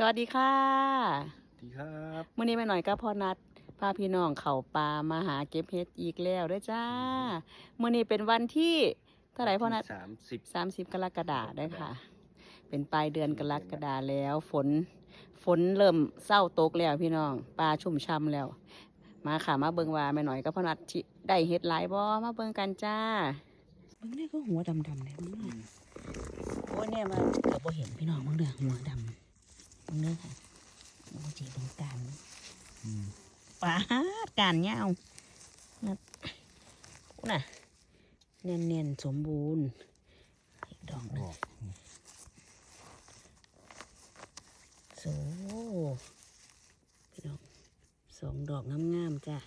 สวัสดีค่ะดีครับมื่อนี้แม่หน่อยก็พอนัดพาพี่น้องเขาป่ามาหาเก็บเห็ดอีกแล้วเด้วยจ้ามื่อนี้เป็นวันที่เท่าไหร่พ่อนัด สามสิบ สามสิบกรกฎาได้อค่ะ เป็นปลายเดือนกรกฎาแล้ว ฝน ฝนเริ่มเศร้าตกแล้วพี่น้อง ปลาชุ่มช่ำแล้ว มาค่ะมาเบิงว่าแม่หน่อยก็พอนัดที่ได้เห็ดหลายบ่มาเบิงกันจ้า เบิงนี่ก็หัวดำๆเนี่ยมึงเนี่ยโอ้ยเนี่ยมาเกือบบ่เห็นพี่น้องมึงเดือหัวดำ มึงเด้อค่ะโอ้จีตรงกลางอืมปาดการเงาวนะน่ะเนียนเนียนๆสมบูรณ์อีกดอกหนึองอกโซพี่น้องสองดอกงามๆจ้ะ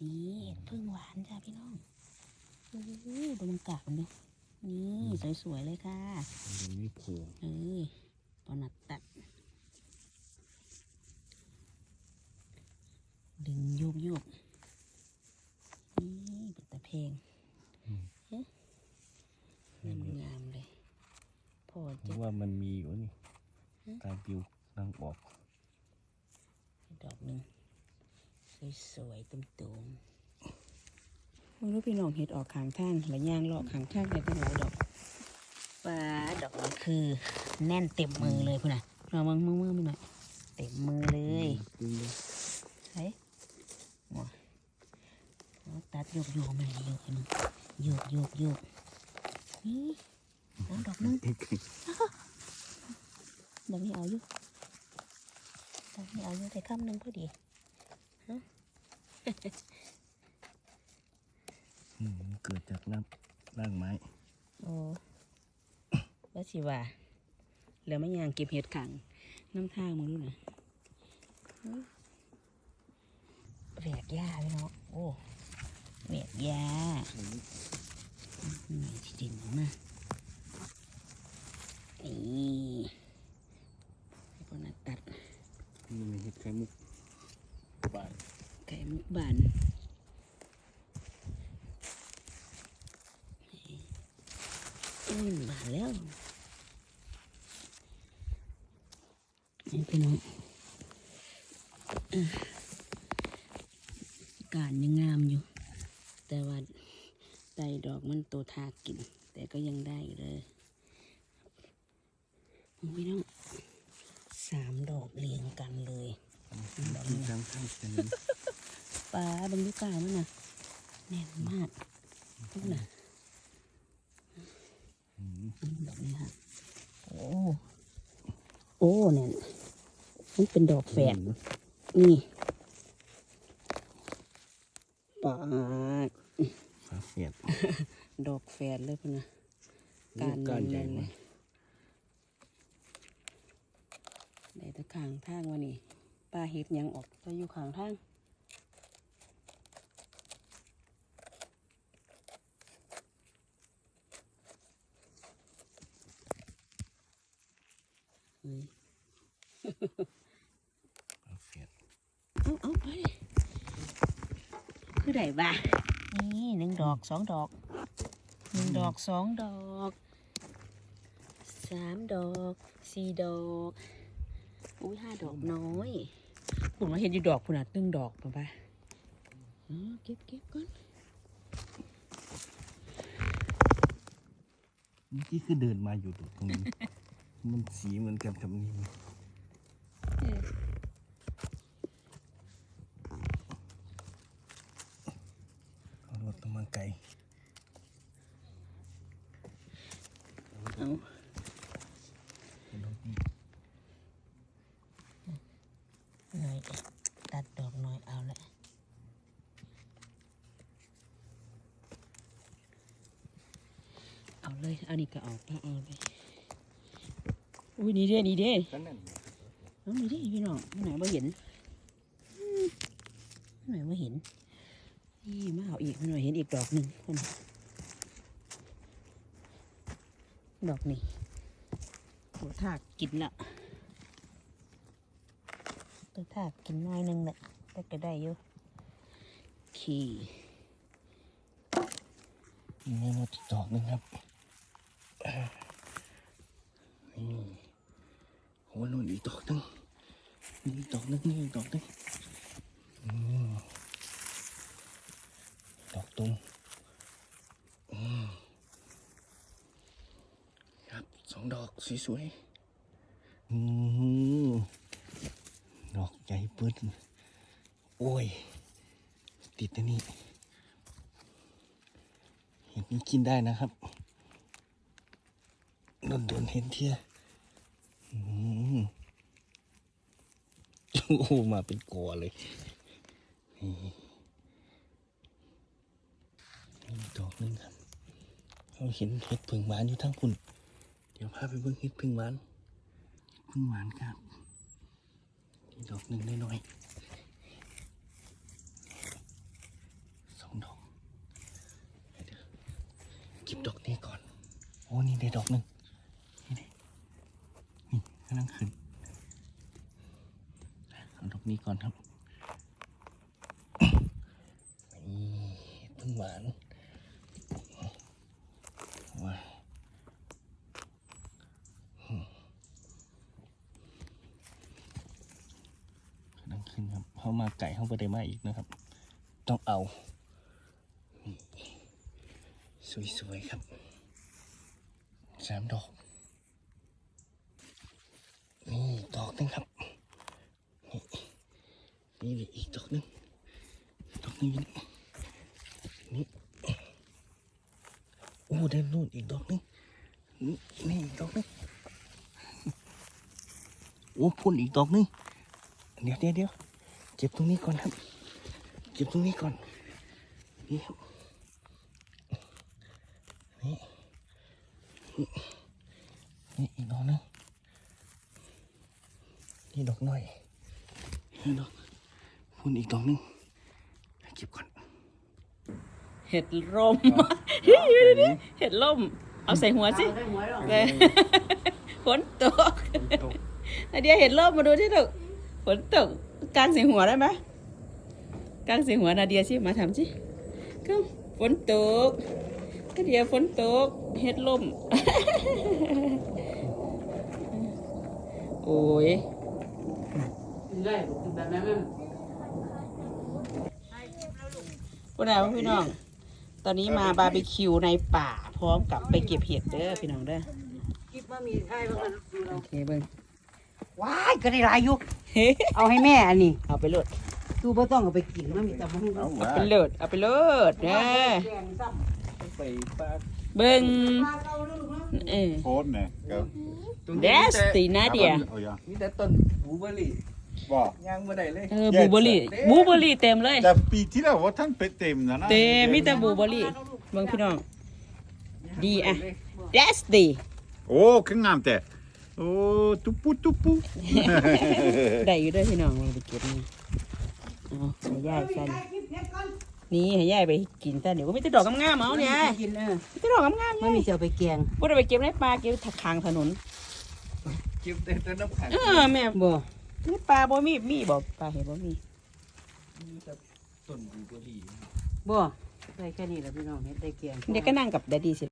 นี่พึ่งหวานจ้ะพี่น้องโอ้โหดูมันกากมันดูนี่สวยๆเลยค่ะอันนี้โผล่เอ้ยปอนัดตัด ดึงโยกโยกนี่เป็นตะเพลงเอ๊ะงามงามๆเลยพอเพจะราะว่ามันมีอยู่นี่ฮะตามปิวนั่งออก ดอกหนึ่ง สวยๆตุ้มๆมึงรู้พี่น้องเห็ดออกขางทางหรือย่างเลาะขางทางได้ตั้งหลายดอกป้าดอกนี้คือ แน่นเต็มมือเลยพุ่นน่ะเรามึงมือมือมือหน่อยเต็มมือเลยดึงเลยใช่หัวเอาตัดโยกโยกมาเลยโยกให้มึงโยกโยกโยกนี่เอาดอกหนึงดอกนี้เอาอยู่ดอกนี้เอาอยู่แต่ข้ามหนึงพอดีอืมมัน เกิดจากน้ำร่างไม้ โอ้ว่าสิว่า แล้วไม่ยางเก็บเห็ดขัง น้ำทางมึงดูนะอื้อแหวกหญ้าพี่น้องโอ้แหวกหญ้าอันนี้หน่อยที่ดินมานี่ให้พวกนักตัดมันมีเห็ดไข่มุก มุกบานอืมบานแล้วนี่พี่น้องอการยังงามอยู่ แต่ว่าไตดอกมันโตทากิน แต่ก็ยังได้เลยพี่น้องสามดอกเรียงกันเลยดอกนี้ทางข้างกันนั้น ปลาเบังลูกกามันน่ะแน่นมากนี่น่ะอืมดอกนี้ค่ะโอ้โอ้เนี่ยมันเป็นดอกแฝดนี่ปาดฝาแฝดดอกแฝดเลยพุ่นนะลูกก้านใหญ่เลมายกได้แตะขางทางวะนี่ปลาเห็ดหยังออกจะอยู่ขางทาง เฮ้ยฝาแฝดเอาเอาไปดิคือไหนบ้านี่หนึ่งดอกสองดอกหนึ่งดอกสองดอกสามดอกสี่ดอกอุ้ยห้าดอกน้อยผมมาเห็นอยู่ดอกพุ่นอะตึงดอกป่ะป่ะอ๋อเก็บเก็บก่อนเมื่อกี้คือเดินมาอยู่ตรงนี้ มันสีเหมือนกับกับนี่เอารถต้องมาไกลเอาเป็นรถนี่หน่อยตัดดอกน้อยเอาละเอาเลยเอานี่ก็เอาป้าเอาเลย อุ้ยนี่เด้นี่เด้ก็นั่นน้องนี่เด้พี่น้องไหนมาเห็นอืมไหนมาเห็น นี่มาเอาอีกหน่อยเห็นอีกดอกหนึ่งคนน่ะดอกนี่ตัวทากกินละตัวทากกินน้อยหนึงแหละแต่ก็ได้อยู่ขี่นี่ไม่หมดอีกดอกหนึงครับนี่โหนู่นอีกดอกนึงนี่ดอกนึงนี่ดอกนึงอืมดอกตุงอืมครับสองดอกสวยๆอืมดอกใหญ่ปื้ดโอ้ย ติดอันนี้เห็ดนี้กินได้นะครับโดนโดนเห็นเทียอืม โอ้โหมาเป็นกอเลยนี่นี่ดอกหนึงครับเราเห็นเห็ดพึ่งหวานอยู่ทั้งคุณ เดี๋ยวพาไปเบิ่งเห็ดพึ่งหวานเห็ดพึ่งหวานครับนี่ดอกหนึ่งน้อยๆสองดอกเดี๋ยวเก็บดอกนี้ก่อน โอ้นี่ได้ดอกหนึ่งนี่ดินี่ กำลังขึ้นเอาดอกนี้ก่อนครับนี่เห็ดพึ่งหวานว้าวอืมกำลังขึ้นครับเข้ามาไก่เข้าไปได้มาอีกนะครับ ต้องเอา สวยๆครับสามดอก นี่ดอกห นึงครับนี่นี่อีกดอกหนึงดอกหนึงอยู่นี่นี่โอ้ได้นู่นอีกดอกนึงนี่อีกดอกนึงโอ้พุ่นอีกดอกนึงเดี๋ยวเดี๋ยวเดี๋ยวเก็บตรงนี้ก่อนครับเก็บตรงนี้ก่อนนี่ครับนี่นี่นี่อีกดอกหนึง นี่ดอกน้อยนี่ดอกพุ่นอีกดอกหนึงเก็บก่อน เห็ดร่มเห็ดล่มเอาใส่หัวสิเลยฝนตกนาเดียเห็ดร่มมาดูที่ถูกฝนตกกลางใส่หัวได้ไหมกลางใส่หัวนาเดียสิมาทำสิก็ฝนตกนาเดียฝนตกเห็ดล่มโอ้ย ได้แบบนั้นมั้งพวกเราพี่น้อง ตอนนี้มาบาร์บีคิวในป่า พร้อมกับไปเก็บเห็ดเด้อพี่น้องเด้อคิดว่ามีใช่บ้างมันดูเราโอเคเบิ้งว้ายก็ได้หลายอยู่เฮ้เอาให้แม่อันนี้เอาไปโหลดตูบ่ต้องเอาไปกินมันมีแต่บ่ฮู้เอาเอาวะไปโหลดเอาไปโหลดเด้อแกงซ้ำไปปาเบิ้งปลาเก่าแล้วลูกเนาะเออโพสต์เนี่ยกับเดสตีนาเดียเอาอย่างมีแต่ต้นบลูเบอร์รี่ บอกย่างมาได้เลยเออบูเบอรี่บูเบอรี่เต็มเลย แต่ปีที่แล้วว่าท่านไปเต็มนะนะเต็มมีแต่บูเบอรี่เบิ้งพี่น้อง ดีอะเดสตีโอ้ขึ้นงามแต่โอ้ตุ๊ปุตุ๊ปุได้อยู่เด้วยพี่น้องมาไปเก็บนี่เอาให้ย่ายกันนี่ให้ย่ายไปกินแต่เดี๋ยวก็ไม่ได้ดอกงามๆเอาเนี่ยกินเออไม่ได้ดอกงามๆไม่มีจะเอาไปแกงบ่ได้ไปเก็บในป่าเก็บทางถนนเก็บแต่ต้นน้ำขังเออแม่บ่ นี่ปลาบ่มีมีบ่ปลาเห็นบ่มีมีแต่ต้นบลูเบอร์รี่ บ่ได้แค่นี้แหละพี่น้องเฮ็ดได้แกงเด็กก็นั่งกับแดดดี้สิ